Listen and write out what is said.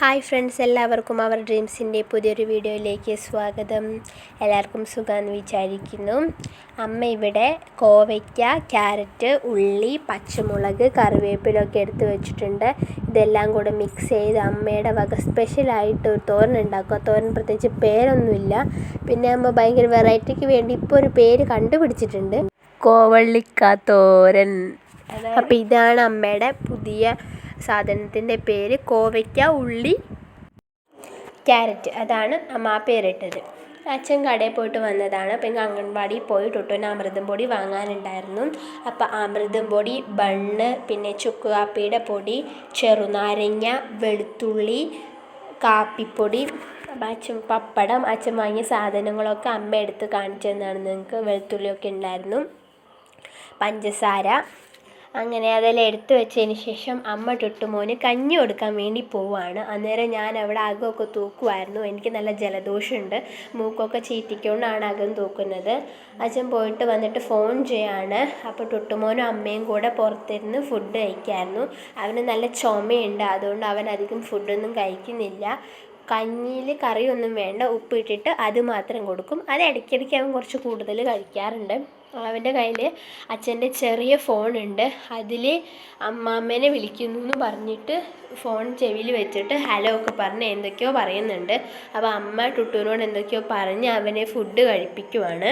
Hi friends എല്ലാവർക്കും അവർ ഡ്രീംസിന്റെ പുതിയൊരു വീഡിയോയിലേക്ക് സ്വാഗതം. എല്ലാവർക്കും സുഖമെന്ന് വിചാരിക്കുന്നു. അമ്മ ഇവിടെ കോവയ്ക്ക ക്യാരറ്റ് ഉള്ളി പച്ചമുളക് കറിവേപ്പിലൊക്കെ എടുത്ത് വെച്ചിട്ടുണ്ട്. ഇതെല്ലാം കൂടെ മിക്സ് ചെയ്ത് അമ്മയുടെ വക സ്പെഷ്യലായിട്ട് ഒരു തോരൻ ഉണ്ടാക്കുക. തോരൻ പ്രത്യേകിച്ച് പേരൊന്നുമില്ല. പിന്നെ അമ്മ ഭയങ്കര വെറൈറ്റിക്ക് വേണ്ടി ഇപ്പോൾ ഒരു പേര് കണ്ടുപിടിച്ചിട്ടുണ്ട്. കോവള്ളിക്ക തോരൻ. അപ്പോൾ ഇതാണ് അമ്മയുടെ പുതിയ സാധനത്തിന്റെ പേര് കോവയ്ക്ക ഉള്ളി ക്യാരറ്റ്. അതാണ് അമ്മ പേരിട്ടത്. അച്ഛൻ കടയിൽ പോയിട്ട് വന്നതാണ്. അപ്പം ഇങ്ങ് അംഗൻവാടിയിൽ പോയി. ടുട്ടുവിന് അമൃതം പൊടി വാങ്ങാനുണ്ടായിരുന്നു. അപ്പം അമൃതം പൊടി ബണ്ണ് പിന്നെ ചുക്ക് കാപ്പിയുടെ പൊടി ചെറുനാരങ്ങ വെളുത്തുള്ളി കാപ്പിപ്പൊടി അച്ഛൻ പപ്പടം അച്ഛൻ വാങ്ങിയ സാധനങ്ങളൊക്കെ അമ്മ എടുത്ത് കാണിച്ചു തന്നാണ്. നിങ്ങൾക്ക് വെളുത്തുള്ളിയൊക്കെ ഉണ്ടായിരുന്നു. പഞ്ചസാര അങ്ങനെ അതെല്ലാം എടുത്തു വെച്ചതിന് ശേഷം അമ്മ ടുട്ടുമോന് കഞ്ഞി കൊടുക്കാൻ വേണ്ടി പോവുകയാണ് അന്നേരം ഞാൻ അവിടെ അകമൊക്കെ തൂക്കുമായിരുന്നു എനിക്ക് നല്ല ജലദോഷമുണ്ട്. മൂക്കൊക്കെ ചീറ്റിക്കൊണ്ടാണ് അകം തൂക്കുന്നത്. അച്ഛൻ പോയിട്ട് വന്നിട്ട് ഫോൺ ചെയ്യാണ്. അപ്പോൾ ടുട്ടുമോനും അമ്മയും കൂടെ പുറത്തിരുന്ന് ഫുഡ് കഴിക്കായിരുന്നു. അവന് നല്ല ചുമയുണ്ട്. അതുകൊണ്ട് അവൻ അധികം ഫുഡൊന്നും കഴിക്കുന്നില്ല. കഞ്ഞിയിൽ കറിയൊന്നും വേണ്ട ഉപ്പിട്ടിട്ട് അത് മാത്രം കൊടുക്കും. അത് ഇടയ്ക്കിടയ്ക്ക് അവൻ കുറച്ച് കൂടുതൽ കഴിക്കാറുണ്ട്. അവന്റെ കയ്യിൽ അച്ഛന്റെ ചെറിയ ഫോണുണ്ട് അതിൽ അമ്മാമ്മേനെ വിളിക്കുന്നു എന്ന് പറഞ്ഞിട്ട് ഫോൺ ചെവിയിൽ വെച്ചിട്ട് ഹലോ ഒക്കെ പറഞ്ഞ് എന്തൊക്കെയോ പറയുന്നുണ്ട്. അപ്പോൾ അമ്മ ടുട്ടുവിനോട് എന്തൊക്കെയോ പറഞ്ഞ് അവനെ ഫുഡ് കഴിപ്പിക്കുവാണ്.